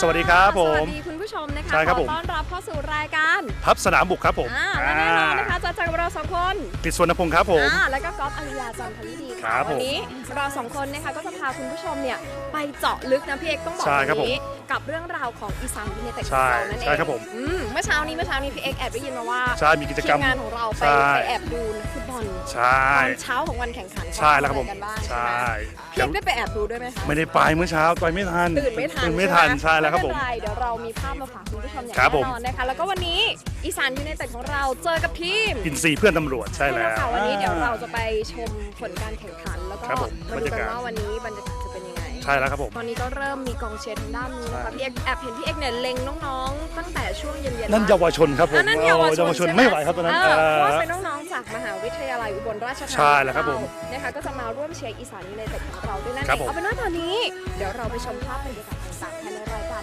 สวัสดีครับผม สวัสดีคุณ ผู้ชมนะคะใช่ครับขผอม ต้อนรับเข้าสู่รายการพับสนามบุกครับผมอ่าและแน่นอนนะคะจะเจอกับเราสองคนกฤษสวนพงศ์ครับผม อ่าแล้วก็ก๊อฟอริยาจันทวิดีครัค่ะบผมวันนี้เราสองคนนะคะก็จะพาคุณผู้ชมเนี่ยไปเจาะลึกนะพี่เอกต้องบอกใช่แบครับบผมนี้กับเรื่องราวของอีสานยูเนเต็ดขใช่องเรานั่นเองใช่ครับผมอืมเมื่อเช้านี้เมื่อเช้านี้พี่เอกแอบได้ยินมาว่าใช่มีกิจทีกรรมมงานของเราไปใช่ ไปแอบดูฟุตบอลใช่ ตอนเช้าของวันแข่งขันใช่แล้วครับผม กันบ้างใช่ใช่ไหมพี่เอกได้ไปแอบดูด้วยไหมคะ ไม่ได้ไปเมื่อเช้าไปไม่ทันตื่นไม่ทันตื่นไม่ทันหใช่แล้วครับผม ไเป็นไรเดี๋ยวเรามีภาพมาฝากคุณผู้ชมอย่างครับแน่ผมนอนนะคะ แล้วก็วันนี้อีสานยูไนเต็ดของเราเจอกับทีมอินซีย์เพื่อนตำรวจใช่แล้ว ค่ะวันนี้เดี๋ยวเราจะไปชมผลการแข่งขัน แล้วก็ครับผมมาดูกันบรรยากาศว่าวันนี้บรรยากาศจะเป็นยังไง ใช่แล้วครับผม ตอนนี้ก็เริ่มมีกองเชียร์ทางด้านนู้นนะคะใช่พี่เอกแอบเห็นพี่เอกเนี่ยเล็งน้องๆ ตั้งแต่ช่วงเย็นๆนั่นละเยาวชนครับผมอันนั้นเยาวชนเยาวชนใช่ไม่ไหวครับตอนนั้นเออเอเพราะอว่าเป็นน้องๆ จากมหาวิทยาลัยอุบลราชธานีใช่แล้วครับผมนะคะก็จะมาร่วมเชียร์อีสานยูไนเต็ดของเราด้วยนั่นครัเอบงผม เอาเป็นว่าตอนนี้ เดี๋ยวเราไปชมภาพบรรยากาศต่างๆภายในรายการ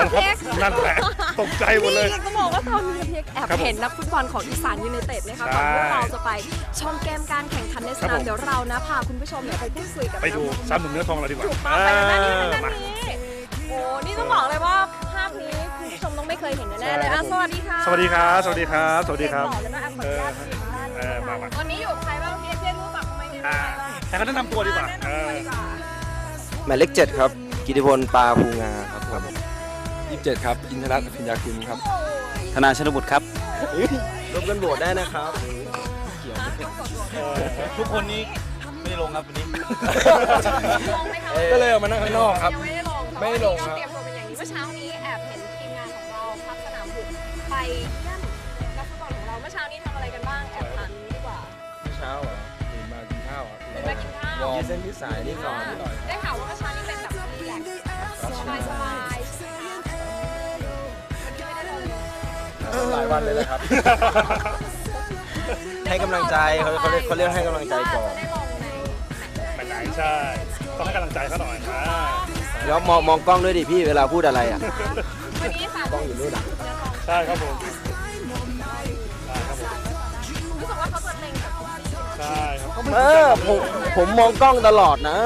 เอาครับนั่นแหละตกใจหมดเลย นี่ก็บอกว่าตอนนี้พี่เอกแอบครับผมเห็นนักฟุตบอลของอีสานยูไนเต็ดนะคะใช่ก่อนที่เราจะไปชมเกมการแข่งขันในสครับนามผม เดี๋ยวเรานะพาคุณผู้ชมเนี่ยไปพูดคุยกับไปดูนักซ้ำหนุ่มเนื้อทองเราดีกว่าถูกต้องไปทางด้านนี้เอทางอด้านมานี้โอ้นี่ต้องบอกเลยว่าภาพนี้คุณผู้ชมต้องไม่เคยเห็นแน่ๆเลยใช่ครัอะบผมสวัสดีค่ะสวัสดีครับ สวัสดีครับ สวัสดีครับเห็นหล่อเลยนะอะขออนุญาตอยู่ทางด้านเอนี้อนะคะมามา วันนี้อยู่กับใครบ้างพี่เอกรู้จักไหมเนี่ยอ่าแต่เขาแนะนำตัวดีกว่าแนะนำเอตัวอดีกว่า หมายเลขเจ็ดครับ กิติพลปลาภูงาครับผม ยี่สิบเจ็ดครับ อินทรัตน์พิญญาคุณครับ ธนาชนบุตรครับรบกันโหวตได้นะครับทุกคนนี้ไม่ได้ลงครับวันนี้ลงไหมคะก็เลยออกมานั่งข้างนอกครับยังไม่ได้ลงไม่ได้ลงครับ เตรียมตัวเป็นอย่างนี้เมื่อเช้านี้แอบเห็นทีมงานของเราพักสนามบุกไปเยี่ยมนักฟุตบอลของเราเมื่อเช้านี้ทำอะไรกันบ้างแอบถามนี้ดีกว่าเช้าอะตื่นมากินข้าวอะตื่นมากินข้าววอร์มยืดเส้นยืดสายนิดหน่อยนิดหน่อยได้ข่าวว่าเมื่อเช้านี้เป็นแบบรีแลกซ์สบายสบายๆ หลายวันเลยนะครับ ให้กำลังใจเขาเขาเรียกเขาเรียกให้กำลังใจก่อนจะได้ลงในแมตช์ไปไหนใช่ ต้องให้กำลังใจเขาหน่อยอ่าเดี๋ยวมองมองกล้องด้วยดิพี่เวลาพูดอะไรอะวันนี้ค่ะต้องอยู่นู่นอะใช่ครับผมใช่ครับผมรู้สึกว่าเขาจะเล็งกับทุกทีมใช่ครับเออผมผมมองกล้องตลอดนะ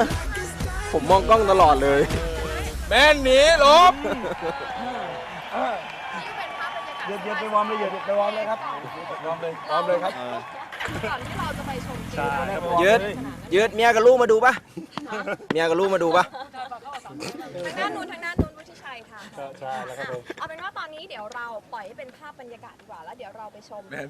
ผมมองกล้องตลอดเลย แม่นหนีลบ นี่เป็นภาพบรรยากาศ เย็นเย็นไปวอร์มเลยเย็นไปวอร์มเลยครับวอร์มเลยวอร์มเลยครับก่อนที่เราจะไปชมเกใช่มครับผมยืดยืดเมียกับลูกมาดูปะเมียกับลูกมาดูปะทางด้านนู้นทางด้านนู้นวุฒิชัยค่ะใช่แล้วครับผมเอาเป็นว่าตอนนี้เดี๋ยวเราปล่อยให้เป็นภาพบรรยากาศดีกว่าแล้วเดี๋ยวเราไปชมแมน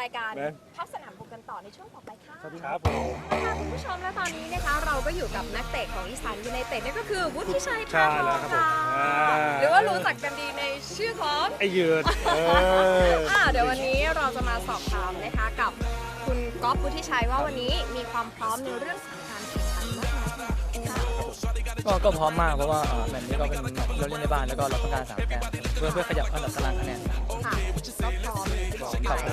รายการแม่นพักสนามบุกกันต่อในช่วงต่อไปค่ะครับผมค่ะคุณผู้ชมและตอนนี้นะคะ เราก็อยู่กับนักเตะของอีสานยูไนเต็ดนั่นก็คือวุฒิชัยใช่พาทแล้อวงครับผมค่ะอ่าหรือว่ารู้จักกันดีใน ชื่อของไอ้ยืดเอออ่าเดี๋ยววันนี้เราจะมาสอบถามนะคะกับคุณก๊อฟวุฒิชัยว่าวันนี้มีความพร้อมในเรื่องของการแข่งขันมากน้อยขนาดไหนคะก็ก็พร้อมมากเพราะว่าเอ่อแมตช์นี้ก็เป็นเราเล่นในบ้านแล้วก็เราต้องการสามแต้มเพื่อเพื่อขยับอันดับตารางคะแนนค่ะ ก็พร้อมที่บอกไป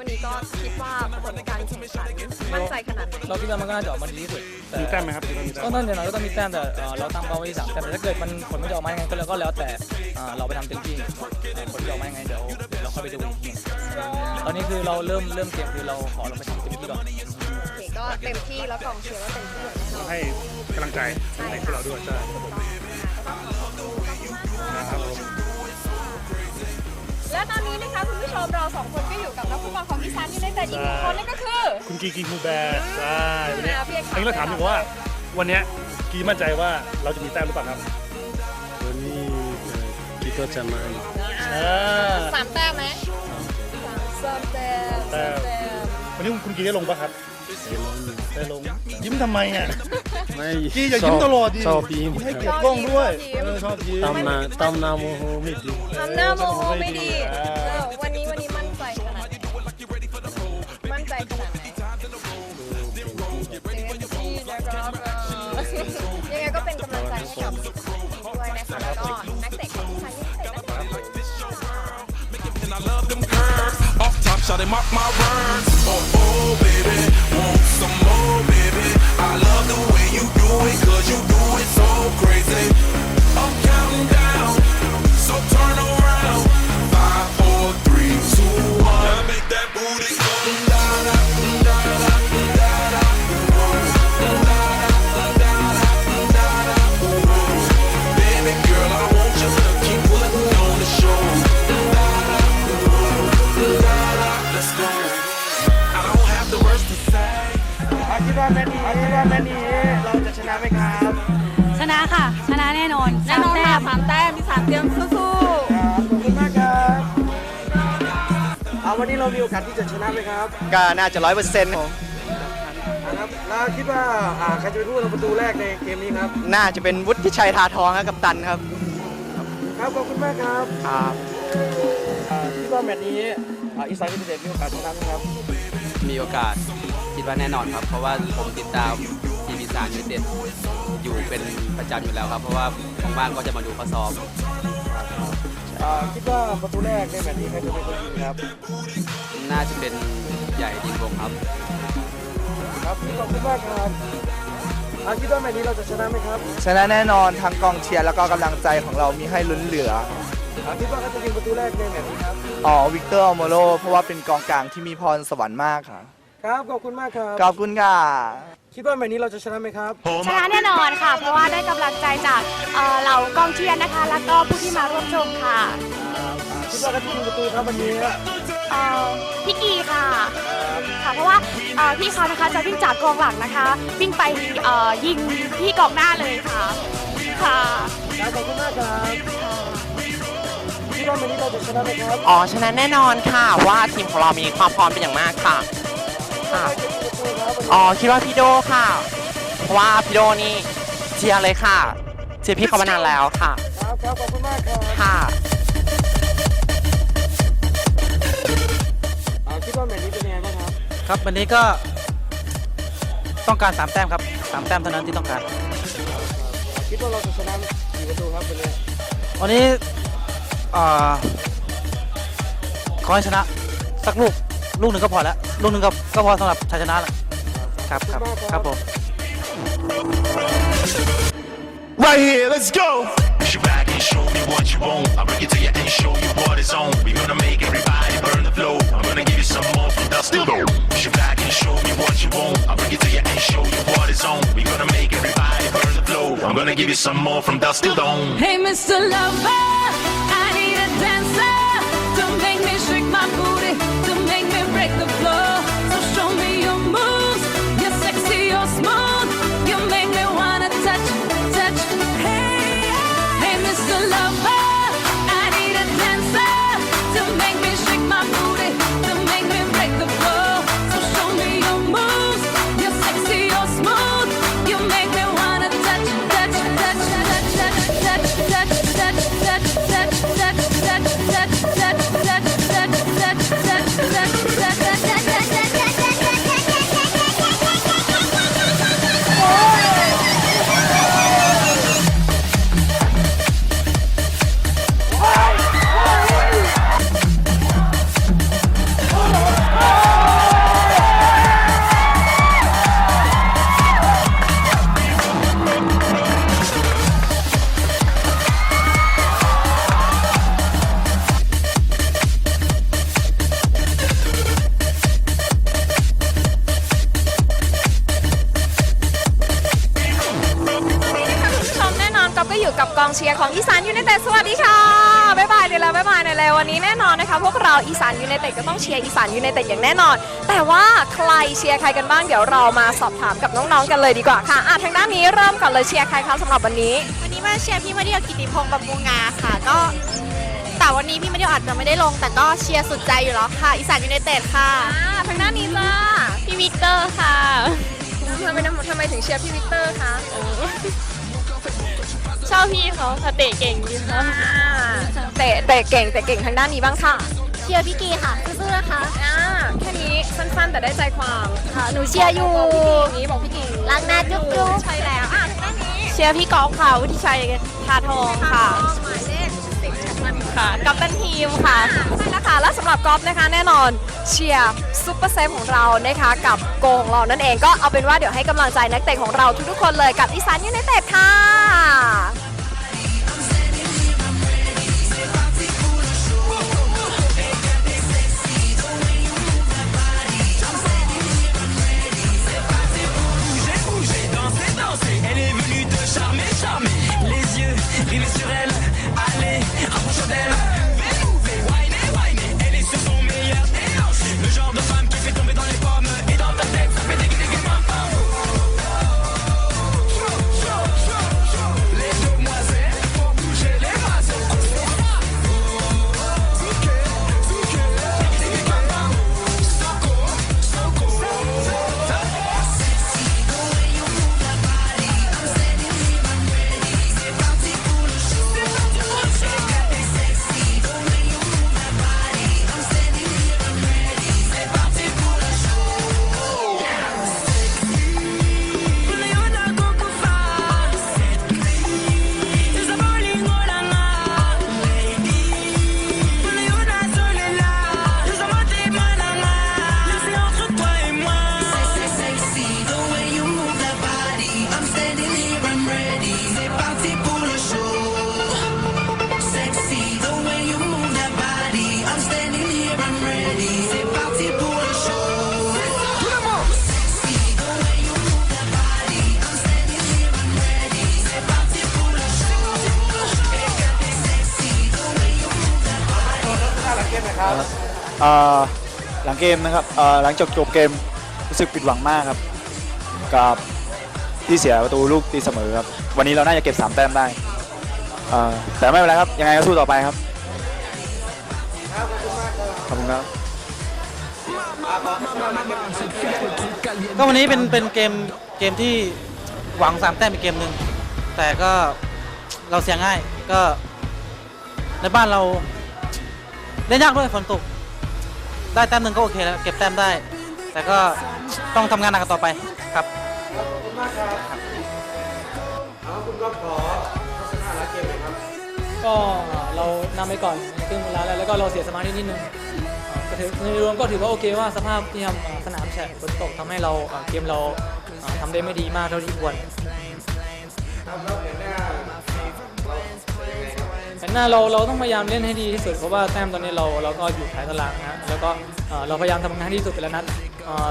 วันนี้ก็คิดว่าผลการแข่งขันมั่นใจขนาดไหนเราคิดว่ามันก็น่าจะออกมาดีที่สุดแต่มีแต้มไหมครับมีแต้มก็ต้องอย่างน้อยก็ต้องมีแต้มแต่เอ่อเราตั้งเป้าไว้ที่สามแต้มแต่ถ้าเกิดมันผลไม่ได้ออกมายังไงก็แล้วก็แล้วแต่เอ่อเราไปทำเต็มที่เอ่อผลจะออกมายังไงเดี๋ยวเดี๋ยวเราค่อยไปดูอีกทีตอนนี้คือเราเริ่มเริ่มเกมคือเราขอเราไปทำเต็มที่ก่อนโอเคก็เต็มที่แล้วกองเชียร์ก็เต็มที่อย่างแน่นอนให้กำลังใจให้พวกเราด้วยใช่ และตอนนี้นะคะคุณผู้ชมเราสองคนก็อยู่กับนักฟุตบอลของอีสานยูไนเต็ดอีกหนึ่งคนนั่นก็คือ คุณกีกีคูแบร์ใช่วันนี้อ่าพี่เอกถามอันนี้เราถามดีกว่า วันเนี้ยกีมั่นใจว่าเราจะมีแต้มหรือเปล่าครับวันนี้เอ่อคิดก็จะมาอีกสามแต้มไหมสามแต้มสามแต้มวันนี้คุณกีได้ลงปะครับได้ลงยิ้มทำไมอะ ไม่กีอย่ายิ้มตลอดดิชอบยิ้มให้เกียรติกล้องด้วยเออชอบยิ้มตำนาตำนาโมโหไม่ดีทำหน้าโมโหไม่ดีเออวันนี้วันนี้มั่นใจขนาดไหนมั่นใจขนาดไหนเต็มที่นะครับเออยังไงก็เป็นกำลังใจให้กับด้วยนะคะแล้วก็นักเตะของไทยที่เตะนักเตะ And I love them curves. Off top, shot them mark my words. Oh, oh, baby. Want some more, baby. I love the way you do it, cause you do it so crazy. I'm ไหมครับก็น่าจะร้อยเปอร์เซ็นต์ครับแล้วคิดว่าอ่าใครจะเป็นผู้ทำประตูแรกในเกมนี้ครับน่าจะเป็นวุฒิชัยทาทองครับกัปตันครับ ครับขอบคุณมากครับครับอ่าคิดว่าแมตช์นี้อ่าอีสานยูไนเต็ดมีโอกาสชนะไหมครับมีโอกาสคิดว่าแน่นอนครับ เพราะว่าผมติดตามทีมอีสานยูไนเต็ดอยู่เป็นประจำอยู่แล้วครับ เพราะว่าว่างๆก็จะมาดูเขาซ้อมอ่าคิดว่าประตูแรกในแมตช์นี้ใครจะเป็นคนยิงครับ น่าจะเป็นใหญ่ดินวงครับ ครับขอบคุณมากครับอ่าคิดว่าแมตช์นี้เราจะชนะไหมครับชนะแน่นอนทั้งกองเชียร์แล้วก็กำลังใจของเรามีให้ลุ้นเหลืออ่าคิดว่าใครจะยิงประตูแรกในแมตช์นี้ครับ อ๋อวิกเตอร์อโมโลเพราะว่าเป็นกองกลางที่มีพรสวรรค์มากค่ะ ครับขอบคุณมากครับ ขอบคุณค่ะ คิดว่าแมตช์นี้เราจะชนะไหมครับ ชนะแน่นอนค่ะ เพราะว่าได้กำลังใจจากเอ่อเหล่ากองเชียร์นะคะ แล้วก็ผู้ที่มาร่วมชมค่ะ คิดว่าใครจะยิงประตูครับวันนี้ เอ่อพี่กีค่ะค่ะ เพราะว่าเอ่อพี่เขานะคะจะวิ่งจากกองหลังนะคะ วิ่งไปเอ่อยิงที่กองหน้าเลยค่ะค่ะ ครับขอบคุณมากครับคิดว่าแมตช์นี้เราจะชนะไหมครับอ๋อชนะแน่นอนค่ะว่าทีมของเรามีความพร้อมเป็นอย่างมากค่ะค่ะใครจะยิงประตูครับวันนี้อ๋อคิดว่าพี่โดค่ะ เพราะว่าพี่โดนี่เชียร์เลยค่ะ เชียร์พี่เขามานานแล้วค่ะ ครับครับขอบคุณมากครับ ค่ะ ครับครับวันนี้ก็ต้องการสามแต้มครับสามแต้มเท่านั้นที่ต้องการ คิดว่าเราจะชนะกี่ประตูครับวันนี้วันนี้อ่าขอให้ชนะสักลูกลูกหนึ่งก็พอแล้วลูกหนึ่งก็ก็พอสำหรับชัยชนะแล้วครับครับครับผม Right here, let's go. Push your back and show me what you want. I'll bring it to you and show you what it's on. We're gonna make everybody burn the flow. I'm gonna give you some more from dust to dawn. Push back and show me what you want. I'll bring it to you and show you what it's on. We're gonna make everybody burn the flow. I'm gonna give you some more from dust to dawn. Hey, Mr. Lover, I need a dancer to make me shake my booty, to make me break the floor. So show me your moves, you're sexy, you're smooth, ของอีสานยูไนเต็ดสวัสดีค่ะ บ๊ายบายเดี๋ยวเราบ๊ายบายในเลยวันนี้แน่นอนนะคะ พวกเราอีสานยูไนเต็ดก็ต้องเชียร์อีสานยูไนเต็ดอย่างแน่นอน แต่ว่าใครเชียร์ใครกันบ้างเดี๋ยวเรามาสอบถามกับน้องๆกันเลยดีกว่าค่ะอะทางด้านนี้เริ่มก่อนเลยเชียร์ใครคะสำหรับวันนี้ วันนี้มาเชียร์พี่มาเดียวกิติพงษ์บำรุงงาค่ะ ก็ค่ะวันนี้พี่มาเดียวอาจจะไม่ได้ลง แต่ก็เชียร์สุดใจอยู่แล้วค่ะ อีสานยูไนเต็ดค่ะทางด้านนี้จ้าพี่วิกเตอร์ค่ะทำไมทำไมถึงเชียร์พี่วิกเตอร์คะ ชอบพี่เขาค่ะเตะเก่งดีค่ะเตะเตะเก่งเตะเก่งทางด้านนี้บ้างค่ะ เชียร์พี่กีค่ะสู้ๆนะคะอ่าแค่นี้สั้นๆแต่ได้ใจความค่ะหนูเชียร์อยู่บอกพี่กิ่งอย่างนี้บอกพี่กิ่งรักนะจุ๊บจุ๊บใช่แล้วอะทางด้านนี้เชียร์พี่กอล์ฟค่ะวุฒิชัยทาทองค่ะหมายเลขสิบมันค่ะกัปตันทีมค่ะใช่แล้วค่ะและสำหรับกอล์ฟนะคะแน่นอนเชียร์ซูเปอร์เซฟของเรานะคะกับโกของเรานั่นเองก็เอาเป็นว่าเดี๋ยวให้กำลังใจนักเตะของเราทุกๆคนเลยกับอีสานยูไนเต็ดค่ะ Les yeux rivés sur elle. Allez, rapproche d'elle. เอ่อหลังเกมนะครับเอ่อหลังจบจบเกมรู้สึกผิดหวังมากครับ กับที่เสียประตูลูกตีเสมอครับ วันนี้เราน่าจะเก็บ 3 แต้มได้เอ่อแต่ไม่เป็นไรครับยังไงก็สู้ต่อไปครับขอบคุณครับ ก็วันนี้เป็นเป็นเกมเกมที่หวังสามแต้มเป็นเกมหนึ่งแต่ก็เราเสียง่ายก็ในบ้านเรา เล่นยากด้วยฝนตก ได้แต้มหนึ่งก็โอเคแล้ว เก็บแต้มได้ แต่ก็ต้องทำงานหนักกันต่อไปครับ ก็เรานำไปก่อนครึ่งเวลาแล้วแล้วก็เราเสียสมาธินิดนึงเอ่อก็ถือในรวมก็ถือว่าโอเคว่าสภาพที่ทำสนามแฉะฝนตกทำให้เราเกมเราทำได้ไม่ดีมากเท่าที่ควรแต่ หน้าเราเราต้องพยายามเล่นให้ดีที่สุดเพราะว่าแต้มตอนนี้เราเราก็อยู่ท้ายตารางนะแล้วก็เราพยายามทำงานให้ที่สุดแต่ละนัด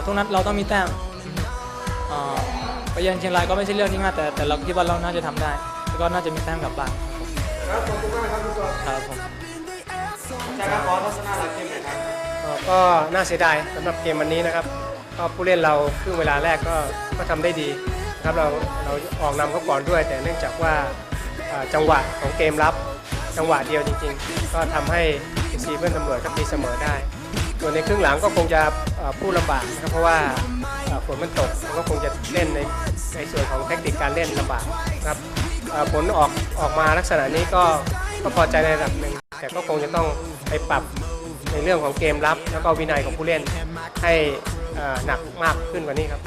ทุกนัดเราต้องมีแต้มไปเยือนเชียงรายก็ไม่ใช่เรื่องที่ง่ายแต่แต่เราคิดว่าเราน่าจะทำได้ แล้วก็น่าจะมีแต้มกลับบ้านครับขอบคุณมากครับทุกคนครับผมใช่ครับขอทัศนะหลังเกมหน่อยครับก็น่าเสียดายสำหรับเกมวันนี้นะครับก็ผู้เล่นเราครึ่งเวลาแรกก็ก็ทำได้ดีนะครับเราเราออกนำเขาก่อนด้วย แต่เนื่องจากว่าจังหวะของเกมรับ จังหวะเดียวจริง ๆ ก็ทำให้ซีเพื่อนตำรวจก็ตีเสมอได้ ส่วนในครึ่งหลังก็คงจะเอ่อพูดลำบากนะครับเพราะว่าฝนมันตกมันก็คงจะเล่นในในส่วนของเทคนิคการเล่นลำบากครับผลออกออกมาลักษณะนี้ก็ก็พอใจในระดับหนึ่งแต่ก็คงจะต้องไปปรับในเรื่องของเกมรับ แล้วก็วินัยของผู้เล่นให้หนักมากขึ้นกว่านี้ครับ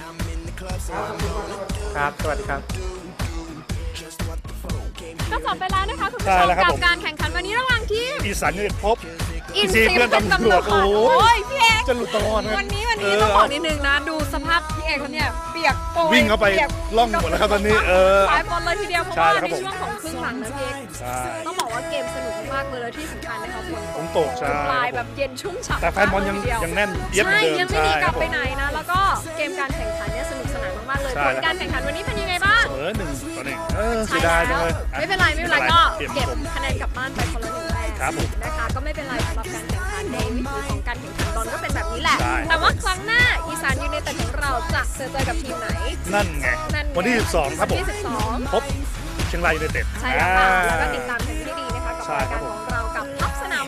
ครับ สวัสดีครับ ก็จบไปแล้วนะคะคุณผู้ใช่ชมแล้วครับกับผมการแข่งขันวันนี้ระหว่างทีมอีสานยูนิตพบอินซีซีเพื่อนเป็นตำตำรรววจจโอ้ค่ะโหโอ้ยพี่เอกจะหลุดตลอดเลยวันนี้วันเอนี้อต้องบอกนิดนึงนะ ดูสภาพพี่เอกเขาเนี่ยเปียกโปรยวิ่งเข้าไปปียกล่องหมดแล้วครับตอนนี้เออหลายบอลเลยทีเดียวเพราะใช่ว่าครับในผมช่วงของครึ่งหลังนะพี่เอกใช่ต้องบอกว่าเกมสนุกมากเลยและที่สำคัญนะคะฝนฝนตกใช่ปลายแบบเย็นชุ่มฉ่ำแต่แฟนบอลยังมากเลทีเดีวยังแน่นเอียดเหมืใช่อนเดิมยังไม่หนีใช่กลับครับไปไหนนะแล้วก็เกมการแข่งขันเนี่ยสนุกสนานมากๆเลยใช่ผลการแข่งขันวันนี้เป็นยังไงบ้างเสม อหนึ่งต่อหนึ่งเออใช่เสียดายจังแล้วเลยไม่เป็นไรไม่เป็นไรก็เก็บเก็บผมคะแนนกลับบ้านไปคนละหนึ่งแต้มครับผมนะคะก็ไม่เป็นไรสำหรับการแข่งขันในวิถีของการแข่งขันบอลก็เป็นแบบนี้แหละใช่แต่ว่าครั้งหน้าอีสานยูไนเต็ดของเราจะเจอเจอกับทีมไหน นั่นไงนั่นไงวันที่ 12 ครับผมวันที่12พบเชียงรายยูไนเต็ดใช่แล้วค่ะอ่าแล้วก็ติดตามกันให้ดีนะคะกับใช่รายครักาบรผมของเรากับทัพสนาม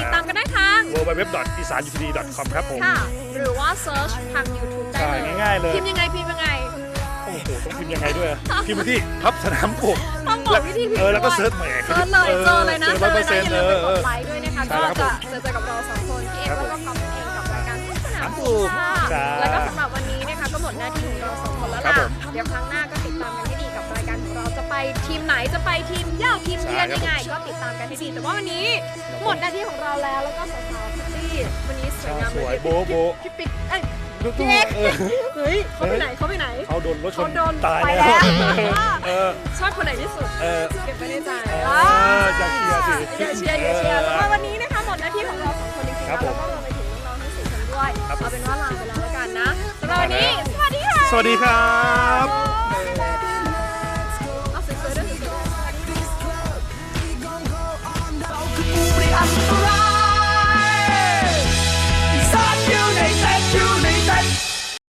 ติดตามกันได้ทาง w w w i s a n u t d c o m ครับผมค่ะหรือว่าเซิร์ชทาง YouTube ได้ใช่เลยง่ายๆเลยพิมพ์ยังไงพิมพ์ มพ์ยังไงด้วยอะพิมพ์ไปที่พับสนามกบต้องบอกวิธีพิมพ์เออแล้วก็ด้วยเซิร์ชแหมเซิร์ชเลยเจอเลยนะเจอร้อยเปอร์นะเซ็นอย่าต์ลืเอมไปอกเอดอไลค์ด้วยนะคะใช่ก็ครับผจะมเจอกับเราสองคนพี่เอ็กซ์แล้วก็คอมเองกับรายการสนามถูถูกกค่ะจ้าแล้วก็สำหรับวันนี้นะคะก็หมดหน้าที่ของเราสองคนแล้วครับล่ะผมเดี๋ยวครั้งหน้าก็ติดตามกันให้ดีกับรายการของเราจะไปทีมไหนจะไปทีมเย่าทีมเยือนใช่ครับยังไงก็ติดตามกันให้ดีแต่ว่าวันนี้หมดหน้าที่ของเราแล้วแล้วก็สาวๆพิตตี้วันนี้สวยงามสวยเลยโบะโบะพี่ปิ๊กเอ้ย เฮ้ยเขาไปไหนเขาไปไหนเขาโดนรถชเขานโดนตายแล้วชอบคนไหนที่สุดเก็บไว้ในใจเอว้าอยเชียร์สิ อย่าเชียร์อย่าเชียร์สำหรับวันนี้นะคะหมดหน้าที่ของเราสองคนจริงๆครัแล้วบผแล้มก็รวมไปถึงน้องทั้งสี่คนด้วยเอาเป็นว่าลาไปแล้วแล้วกันนะสำหรับวันนี้สวัสดีค่ะสวัสดีครับ เอ gonna move it, I'm around.